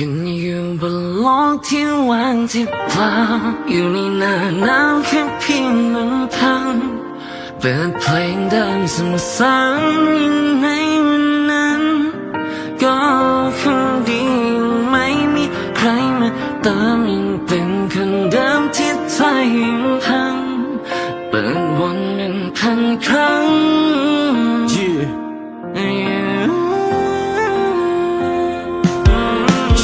ฉันอยู่บนโลกที่ว่างที่เปล่าอยู่ในหน้านาวแค่เพียงลำพังเปิดเพลงเดิมซ้ำๆยังในวันนั้น ก็คงดีไม่มีใครมาเติมยังเป็นคนเดิมที่ใจยังพังเปิดวนเป็นพันครั้ง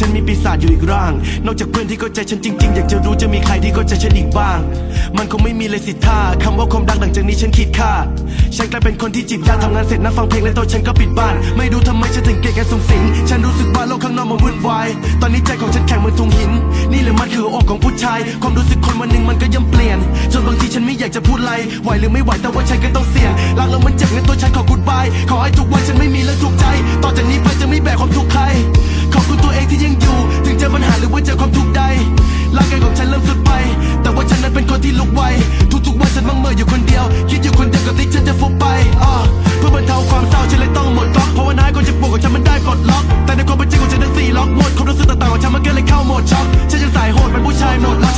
ฉันมีปีศาจอยู่อีกร่าง นอกจากเพื่อนที่เข้าใจฉันจริงๆ อยากจะรู้จะมีใครที่เข้าใจฉันอีกบ้าง มันคงไม่มีเลยสิท่าคำว่าความรักหลังจากนี้ฉันคิดค่า ฉันกลายเป็นคนที่จีบยากทำงานเสร็จนั่งฟังเพลงและตัวฉันก็ปิดบ้าน ไม่รู้ทำไมฉันถึงเกลียดการส่งสิงฉันรู้สึกว่าโลกข้างนอกมันวุ่นวาย ตอนนี้ใจของฉันแข็งเหมือนทุงหิน นี่แหละมันคืออกของผู้ชาย ความรู้สึกคนวันหนึ่งมันก็ย่อมเปลี่ยน จนบางทีฉันไม่อยากจะพูดอะไรไหวหรือไม่ไหวแต่ว่าฉันก็ต้องเสี่ยงรักแล้วมันเจ็บงั้นตัวฉันขอ goodbye ขอให้ทุกวันฉันไม่มีเรื่องทุกข์ใจ ต่อจากนี้ไปจะไม่แบกความทุกข์ใครขอบคุณตัวเอง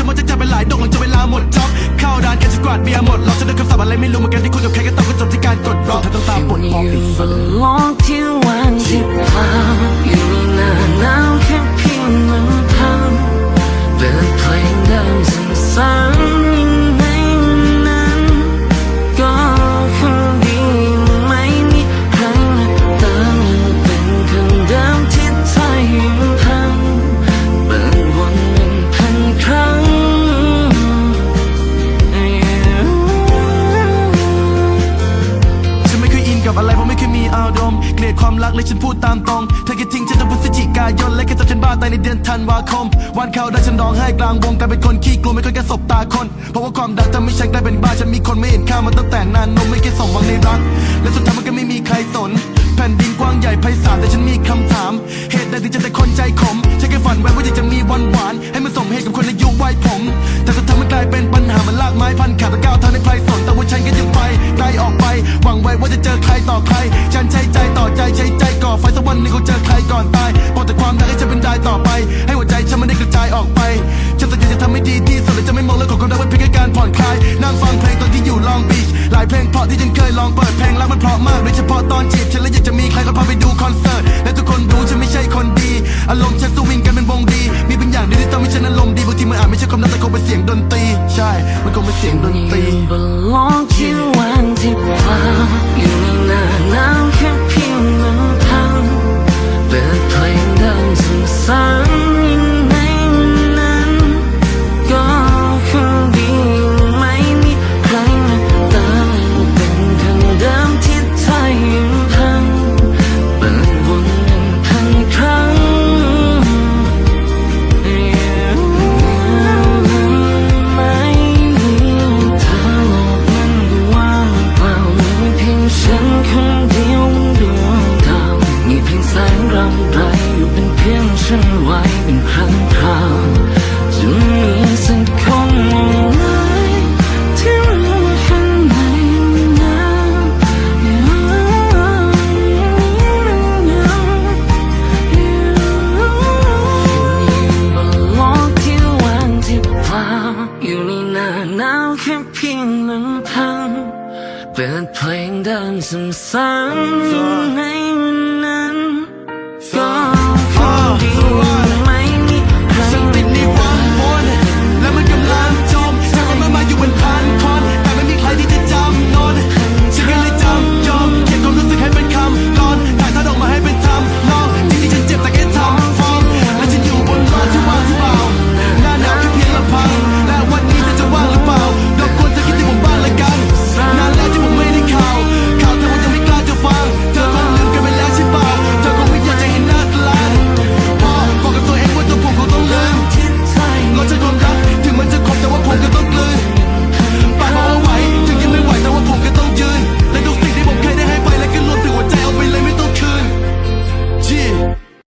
ฉันมันจะจับไปหลายดอกหลังจากเวลาหมดจ็อกเข้าด่านแกจะกวาดเบียร์หมดล็อกฉันได้คำศัพท์อะไรไม่รู้เหมือนกันที่คุยกับใครก็ต้องก็จบที่การกดร้องเธอต้องตามปลดล็อกอยู่บนาะไม่เกลียดความรักเลยฉันพูดตามตรง เธอแค่ทิ้งฉันตั้งพฤศจิกายน และแค่ทำฉันบ้าตายในเดือนธันวาคม วันเขาได้ฉันร้องไห้กลางวงกลายเป็นคนขี้กลัวไม่เคยแค่สบตาคน เพราะว่าความดังทำให้ฉันกลายเป็นบ้าฉันมีคนไม่เห็นค่ามาตั้งแต่นานนมไม่เคยสมหวังในรัก และสุดท้ายมันก็ไม่มีใครสน แผ่นดินกว้างใหญ่ไพศาลแต่ฉันมีคำถาม เหตุใดถึงจะแต่คนใจขมฉันแค่ฝันไว้ว่าอยากจะมีวันหวานให้มันสมเหตุกับคนอายุวัยผม ว่าจะเจอใครต่อใคร ฉันใช้ใจต่อใจใช้ใจก่อไฟสักวันหนึงคงเจอใครก่อนตายบอกแต่ความรักให้ฉันเป็นได้ต่อไป ให้หัวใจฉันมันได้กระจายออกไปฉันสัญญาจะทำให้ดีที่สุดและจะไม่มองเรื่องของความรักเป็นเพียงแค่การผ่อนคลายนั่งฟังเพลงตอนที่อยู่ลองบีชหลายเพลงเพราะที่ฉันเคยลองเปิดเพลงรักมันเพราะมากโดยเฉพาะตอนจีบฉันและอยากจะมีใครก็พาไปดูคอนเสิร์ต ฉันไว้เป็นครั้งคราวจะมีสักคนไหนที่รู้ว่าข้างในมันหนาวอย่างนี้มันเหงาอยู่บนโลกที่ว่างที่เปล่าอยู่ในหน้าหนาวแค่เพียงลำพังเปิดเพลงเดิมซ้ำๆในวัน